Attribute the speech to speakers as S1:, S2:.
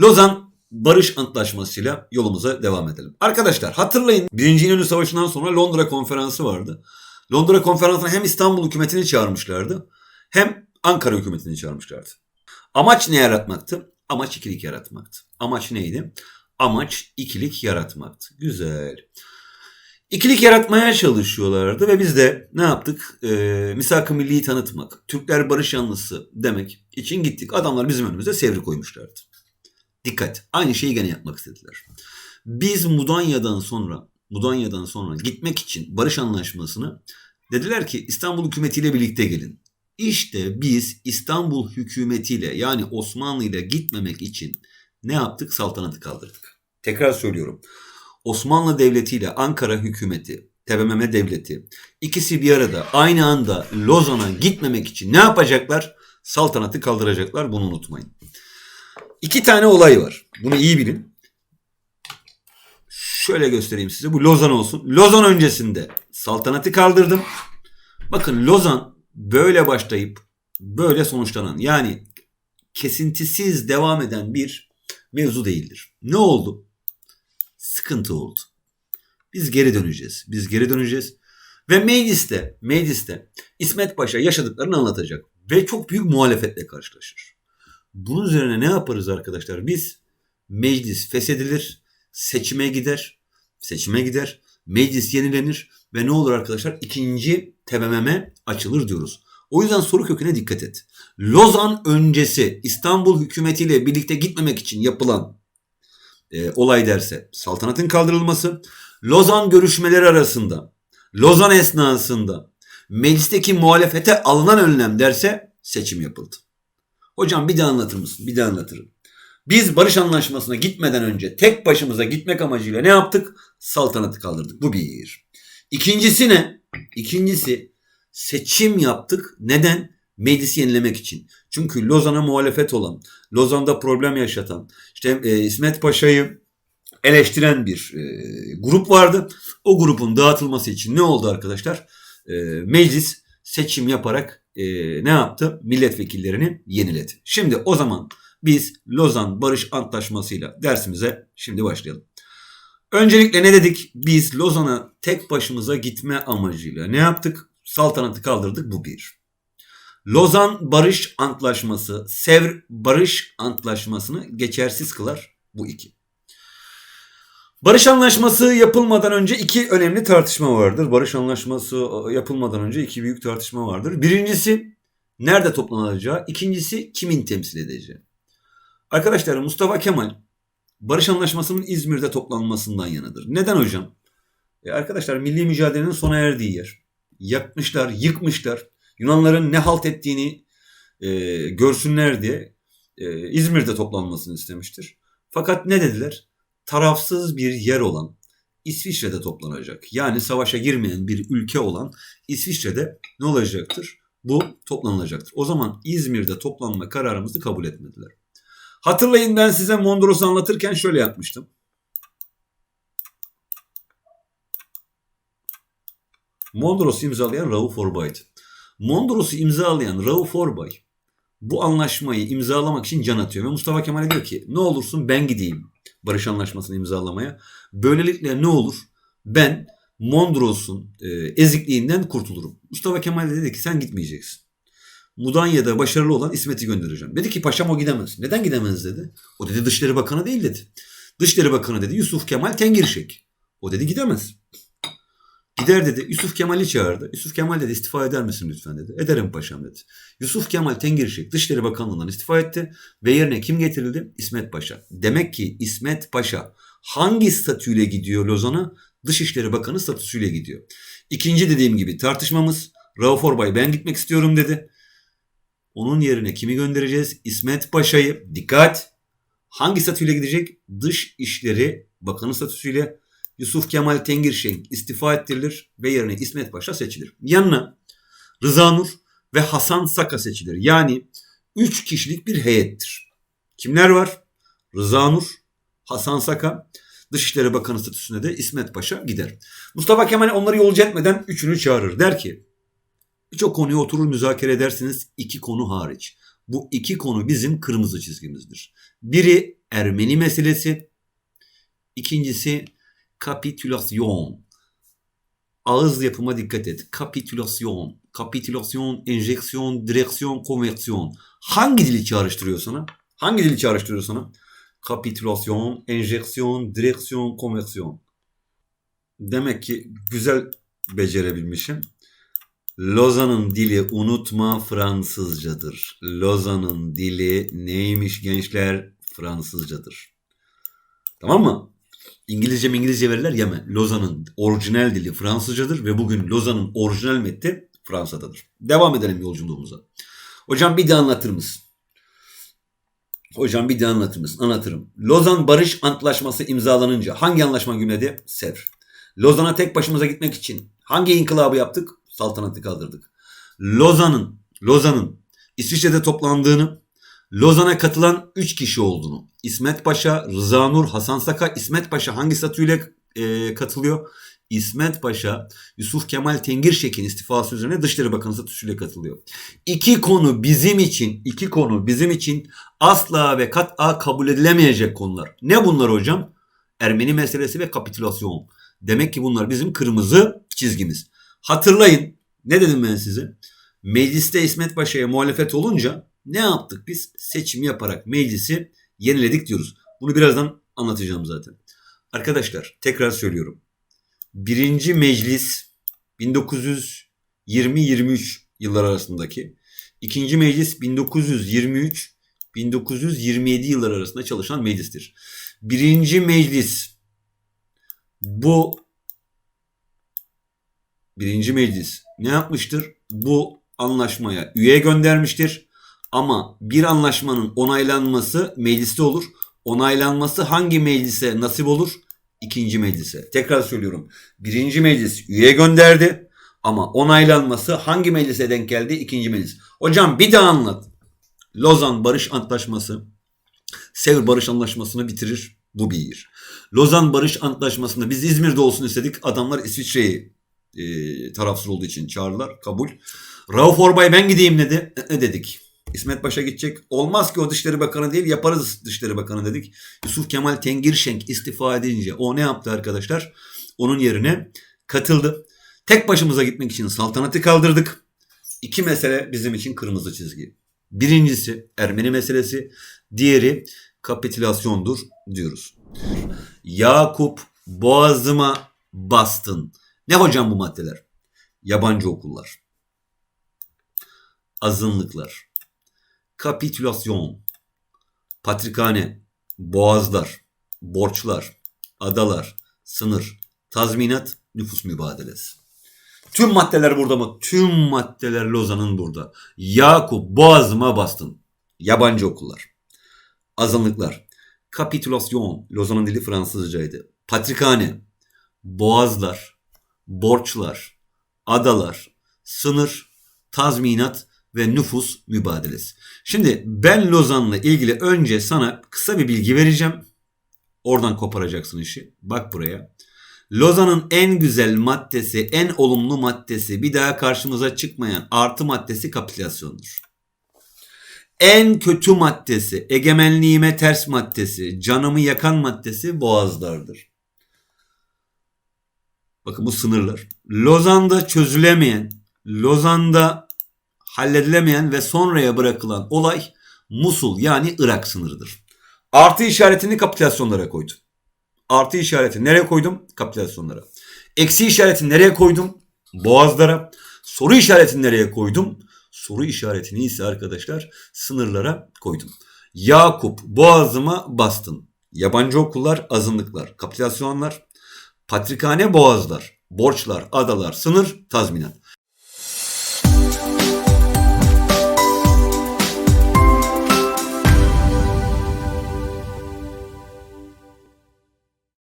S1: Lozan Barış Antlaşması'yla yolumuza devam edelim. Arkadaşlar hatırlayın 1. İnönü Savaşı'ndan sonra Londra Konferansı vardı. Londra Konferansı'na hem İstanbul hükümetini çağırmışlardı hem Ankara hükümetini çağırmışlardı. Amaç ne yaratmaktı? Amaç ikilik yaratmaktı. Amaç neydi? Amaç ikilik yaratmaktı. Güzel. İkilik yaratmaya çalışıyorlardı ve biz de ne yaptık? Ee, Misak-ı Milli'yi tanıtmak, Türkler barış yanlısı demek için gittik. Adamlar bizim önümüze sevri koymuşlardı. Dikkat. Aynı şeyi gene yapmak istediler. Biz Mudanya'dan sonra Mudanya'dan sonra gitmek için barış anlaşmasını dediler ki İstanbul hükümetiyle birlikte gelin. İşte biz İstanbul hükümetiyle yani Osmanlı ile gitmemek için ne yaptık? Saltanatı kaldırdık. Tekrar söylüyorum. Osmanlı Devleti ile Ankara hükümeti, TBMM devleti ikisi bir arada aynı anda Lozan'a gitmemek için ne yapacaklar? Saltanatı kaldıracaklar. Bunu unutmayın. İki tane olay var. Bunu iyi bilin. Şöyle göstereyim size. Bu Lozan olsun. Lozan öncesinde saltanatı kaldırdım. Bakın Lozan böyle başlayıp böyle sonuçlanan yani kesintisiz devam eden bir mevzu değildir. Ne oldu? Sıkıntı oldu. Biz geri döneceğiz. Biz geri döneceğiz. Ve mecliste, mecliste İsmet Paşa yaşadıklarını anlatacak. Ve çok büyük muhalefetle karşılaşır. Bunun üzerine ne yaparız arkadaşlar? Biz meclis feshedilir, seçime gider, seçime gider, meclis yenilenir ve ne olur arkadaşlar? İkinci TBMM açılır diyoruz. O yüzden soru köküne dikkat et. Lozan öncesi İstanbul hükümetiyle birlikte gitmemek için yapılan e, olay derse saltanatın kaldırılması, Lozan görüşmeleri arasında, Lozan esnasında meclisteki muhalefete alınan önlem derse seçim yapıldı. Hocam bir daha anlatır mısın? Bir daha anlatırım. Biz barış anlaşmasına gitmeden önce tek başımıza gitmek amacıyla ne yaptık? Saltanatı kaldırdık. Bu bir. İkincisi ne? İkincisi seçim yaptık. Neden? Meclisi yenilemek için. Çünkü Lozan'a muhalefet olan, Lozan'da problem yaşatan, işte e, İsmet Paşa'yı eleştiren bir e, grup vardı. O grubun dağıtılması için ne oldu arkadaşlar? E, meclis seçim yaparak e, ne yaptı? Milletvekillerini yeniledi. Şimdi o zaman biz Lozan Barış Antlaşması'yla dersimize şimdi başlayalım. Öncelikle ne dedik? Biz Lozan'a tek başımıza gitme amacıyla ne yaptık? Saltanatı kaldırdık bu bir. Lozan Barış Antlaşması, Sevr Barış Antlaşması'nı geçersiz kılar bu iki. Barış Anlaşması yapılmadan önce iki önemli tartışma vardır. Barış Anlaşması yapılmadan önce iki büyük tartışma vardır. Birincisi nerede toplanacağı, ikincisi kimin temsil edeceği. Arkadaşlar Mustafa Kemal Barış Anlaşması'nın İzmir'de toplanmasından yanıdır. Neden hocam? E arkadaşlar milli mücadelenin sona erdiği yer. Yakmışlar, yıkmışlar. Yunanların ne halt ettiğini e, görsünler diye e, İzmir'de toplanmasını istemiştir. Fakat ne dediler? Tarafsız bir yer olan İsviçre'de toplanacak. Yani savaşa girmeyen bir ülke olan İsviçre'de ne olacaktır? Bu toplanılacaktır. O zaman İzmir'de toplanma kararımızı kabul etmediler. Hatırlayın ben size Mondros'u anlatırken şöyle yapmıştım. Mondros'u imzalayan Rauf Orbay'dı. Mondros'u imzalayan Rauf Orbay bu anlaşmayı imzalamak için can atıyor. Ve Mustafa Kemal diyor ki ne olursun ben gideyim barış anlaşmasını imzalamaya. Böylelikle ne olur ben Mondros'un e, ezikliğinden kurtulurum. Mustafa Kemal de dedi ki sen gitmeyeceksin. Mudanya'da başarılı olan İsmet'i göndereceğim. Dedi ki paşam o gidemez. Neden gidemez dedi. O dedi Dışişleri Bakanı değil dedi. Dışişleri Bakanı dedi Yusuf Kemal Tengirşek. O dedi gidemez. Gider dedi. Yusuf Kemal'i çağırdı. Yusuf Kemal dedi istifa eder misin lütfen dedi. Ederim paşam dedi. Yusuf Kemal Tengirşek Dışişleri Bakanlığı'ndan istifa etti ve yerine kim getirildi? İsmet Paşa. Demek ki İsmet Paşa hangi statüyle gidiyor Lozan'a? Dışişleri Bakanı statüsüyle gidiyor. İkinci dediğim gibi tartışmamız Rauf Orbay ben gitmek istiyorum dedi. Onun yerine kimi göndereceğiz? İsmet Paşa'yı. Dikkat! Hangi statüyle gidecek? Dış İşleri Bakanı statüsüyle Yusuf Kemal Tengirşenk istifa ettirilir ve yerine İsmet Paşa seçilir. Yanına Rıza Nur ve Hasan Saka seçilir. Yani 3 kişilik bir heyettir. Kimler var? Rıza Nur, Hasan Saka, Dışişleri Bakanı statüsüne de İsmet Paşa gider. Mustafa Kemal onları yolcu etmeden üçünü çağırır. Der ki birçok konuyu oturur müzakere edersiniz iki konu hariç. Bu iki konu bizim kırmızı çizgimizdir. Biri Ermeni meselesi, ikincisi kapitülasyon. Ağız yapıma dikkat et. Kapitülasyon, kapitülasyon, enjeksiyon, direksiyon, konversiyon. Hangi dili çağrıştırıyor sana? Hangi dili çağrıştırıyor sana? Kapitülasyon, enjeksiyon, direksiyon, konversiyon. Demek ki güzel becerebilmişim. Lozan'ın dili unutma Fransızcadır. Lozan'ın dili neymiş gençler? Fransızcadır. Tamam mı? İngilizce mi İngilizce verirler yeme. Lozan'ın orijinal dili Fransızcadır ve bugün Lozan'ın orijinal metni Fransa'dadır. Devam edelim yolculuğumuza. Hocam bir de anlatır mısın? Hocam bir de anlatır mısın? Anlatırım. Lozan Barış Antlaşması imzalanınca hangi anlaşma gümledi? Sevr. Lozan'a tek başımıza gitmek için hangi inkılabı yaptık? Saltanatı kaldırdık. Lozan'ın Lozan'ın İsviçre'de toplandığını, Lozan'a katılan 3 kişi olduğunu, İsmet Paşa, Rıza Nur, Hasan Saka, İsmet Paşa hangi statüyle e, katılıyor? İsmet Paşa, Yusuf Kemal Tengirşek'in istifası üzerine Dışişleri Bakanı statüsüyle katılıyor. İki konu bizim için, iki konu bizim için asla ve kat'a kabul edilemeyecek konular. Ne bunlar hocam? Ermeni meselesi ve kapitülasyon. Demek ki bunlar bizim kırmızı çizgimiz. Hatırlayın ne dedim ben size? Mecliste İsmet Paşa'ya muhalefet olunca ne yaptık biz? Seçim yaparak meclisi yeniledik diyoruz. Bunu birazdan anlatacağım zaten. Arkadaşlar tekrar söylüyorum. Birinci meclis 1920-23 yıllar arasındaki. ikinci meclis 1923-1927 yıllar arasında çalışan meclistir. Birinci meclis bu birinci meclis ne yapmıştır? Bu anlaşmaya üye göndermiştir. Ama bir anlaşmanın onaylanması mecliste olur. Onaylanması hangi meclise nasip olur? İkinci meclise. Tekrar söylüyorum. Birinci meclis üye gönderdi. Ama onaylanması hangi meclise denk geldi? İkinci meclis. Hocam bir daha anlat. Lozan Barış Antlaşması Sevr Barış Antlaşması'nı bitirir. Bu bir. Lozan Barış Antlaşması'nda biz İzmir'de olsun istedik. Adamlar İsviçre'yi e, tarafsız olduğu için çağırdılar. Kabul. Rauf Orbay ben gideyim dedi. Ne dedik? İsmet Paşa gidecek. Olmaz ki o Dışişleri Bakanı değil yaparız Dışişleri Bakanı dedik. Yusuf Kemal Tengirşenk istifa edince o ne yaptı arkadaşlar? Onun yerine katıldı. Tek başımıza gitmek için saltanatı kaldırdık. İki mesele bizim için kırmızı çizgi. Birincisi Ermeni meselesi, diğeri kapitülasyondur diyoruz. Yakup boğazıma bastın. Ne hocam bu maddeler? Yabancı okullar, azınlıklar, kapitülasyon, patrikhane, boğazlar, borçlar, adalar, sınır, tazminat, nüfus mübadelesi. Tüm maddeler burada mı? Tüm maddeler Lozan'ın burada. Yakup boğazıma bastın. Yabancı okullar, azınlıklar, kapitülasyon, Lozan'ın dili Fransızcaydı. Patrikhane, boğazlar, borçlar, adalar, sınır, tazminat ve nüfus mübadelesi. Şimdi ben Lozan'la ilgili önce sana kısa bir bilgi vereceğim. Oradan koparacaksın işi. Bak buraya. Lozan'ın en güzel maddesi, en olumlu maddesi, bir daha karşımıza çıkmayan artı maddesi kapitülasyondur. En kötü maddesi, egemenliğime ters maddesi, canımı yakan maddesi boğazlardır. Bakın bu sınırlar. Lozan'da çözülemeyen, Lozan'da halledilemeyen ve sonraya bırakılan olay Musul yani Irak sınırıdır. Artı işaretini kapitülasyonlara koydum. Artı işareti nereye koydum? Kapitülasyonlara. Eksi işaretini nereye koydum? Boğazlara. Soru işaretini nereye koydum? Soru işaretini ise arkadaşlar sınırlara koydum. Yakup boğazıma bastın. Yabancı okullar, azınlıklar, kapitülasyonlar, patrikhane boğazlar, borçlar, adalar, sınır, tazminat.